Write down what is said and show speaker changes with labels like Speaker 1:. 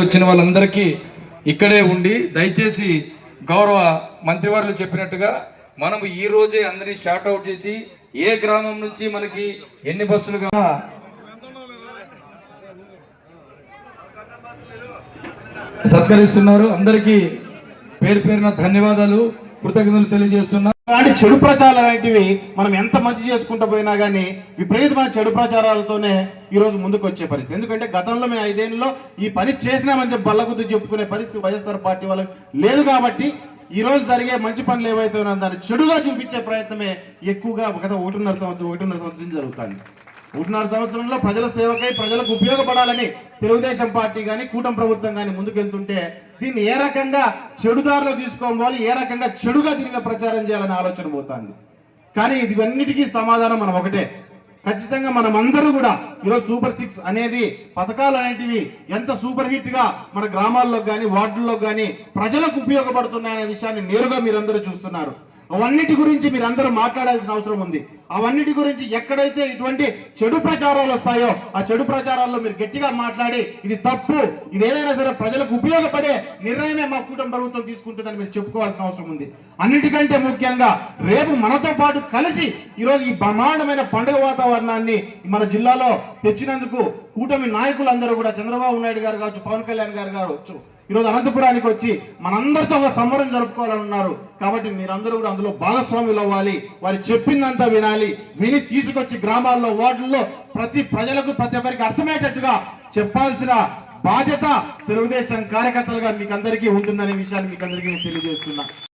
Speaker 1: వచ్చిన వాళ్ళందరికీ ఇక్కడే ఉండి దయచేసి గౌరవ మంత్రివారులు చెప్పినట్టుగా మనం ఈ రోజే అందరినీ షార్ట్ అవుట్ చేసి ఏ గ్రామం నుంచి మనకి ఎన్ని బస్సులు కావాలా సత్కరిస్తున్నారు. అందరికీ పేరు పేరున ధన్యవాదాలు. కృతజ్ఞతలు తెలియజేస్తున్నా.
Speaker 2: అలాంటి చెడు ప్రచారాలు అనేటివి మనం ఎంత మంచి చేసుకుంటూ పోయినా కానీ విపరీతమైన చెడు ప్రచారాలతోనే ఈ రోజు ముందుకు వచ్చే పరిస్థితి. ఎందుకంటే గతంలో మేము ఐదేళ్ళలో ఈ పని చేసినామని చెప్పి బల్లగుద్దు చెప్పుకునే పరిస్థితి వైఎస్ఆర్ పార్టీ వాళ్ళకి లేదు కాబట్టి ఈ రోజు జరిగే మంచి పనులు ఏవైతే ఉన్నాయో దాన్ని చెడుగా చూపించే ప్రయత్నమే ఎక్కువగా గత ఒకటిన్నర సంవత్సరం ఒకటిన్నర సంవత్సరం జరుగుతుంది. ఒకటిన్నర సంవత్సరంలో ప్రజల సేవకై ప్రజలకు ఉపయోగపడాలని తెలుగుదేశం పార్టీ కానీ కూటమి ప్రభుత్వం కానీ ముందుకెళ్తుంటే దీన్ని ఏ రకంగా చెడుదారిలో తీసుకోవాలి ఏ రకంగా చెడుగా తిరిగి ప్రచారం చేయాలని ఆలోచన పోతుంది. కానీ ఇవన్నిటికీ సమాధానం మనం ఒకటే. ఖచ్చితంగా మనం అందరూ కూడా ఈరోజు సూపర్ సిక్స్ అనేది పథకాలు అనేటివి ఎంత సూపర్ హిట్గా మన గ్రామాల్లో కానీ వార్డుల్లో కానీ ప్రజలకు ఉపయోగపడుతున్నాయనే విషయాన్ని నేరుగా మీరందరూ చూస్తున్నారు. అవన్నిటి గురించి మీరందరూ మాట్లాడాల్సిన అవసరం ఉంది. అవన్నిటి గురించి ఎక్కడైతే ఇటువంటి చెడు ప్రచారాలు వస్తాయో ఆ చెడు ప్రచారాల్లో మీరు గట్టిగా మాట్లాడి ఇది తప్పు ఇది ఏదైనా సరే ప్రజలకు ఉపయోగపడే నిర్ణయమే మా కూటమి ప్రభుత్వం తీసుకుంటుందని మీరు చెప్పుకోవాల్సిన అవసరం ఉంది. అన్నిటికంటే ముఖ్యంగా రేపు మనతో పాటు కలిసి ఈరోజు ఈ బ్రహ్మాండమైన పండుగ వాతావరణాన్ని మన జిల్లాలో తెచ్చినందుకు కూటమి నాయకులందరూ కూడా చంద్రబాబు నాయుడు గారు కావచ్చు పవన్ కళ్యాణ్ గారు కావచ్చు ఈరోజు అనంతపురానికి వచ్చి మనందరితో ఒక సంబరం జరుపుకోవాలన్నారు కాబట్టి మీరందరూ కూడా అందులో భాగస్వాములు అవ్వాలి. వారు చెప్పిందంతా వినాలి. విని తీసుకొచ్చి గ్రామాల్లో వార్డుల్లో ప్రతి ప్రజలకు ప్రతి ఒక్కరికి అర్థమయ్యేటట్టుగా చెప్పాల్సిన బాధ్యత తెలుగుదేశం కార్యకర్తలుగా మీకు అందరికీ ఉంటుందనే విషయాన్ని మీకు అందరికీ నేను తెలియజేస్తున్నా.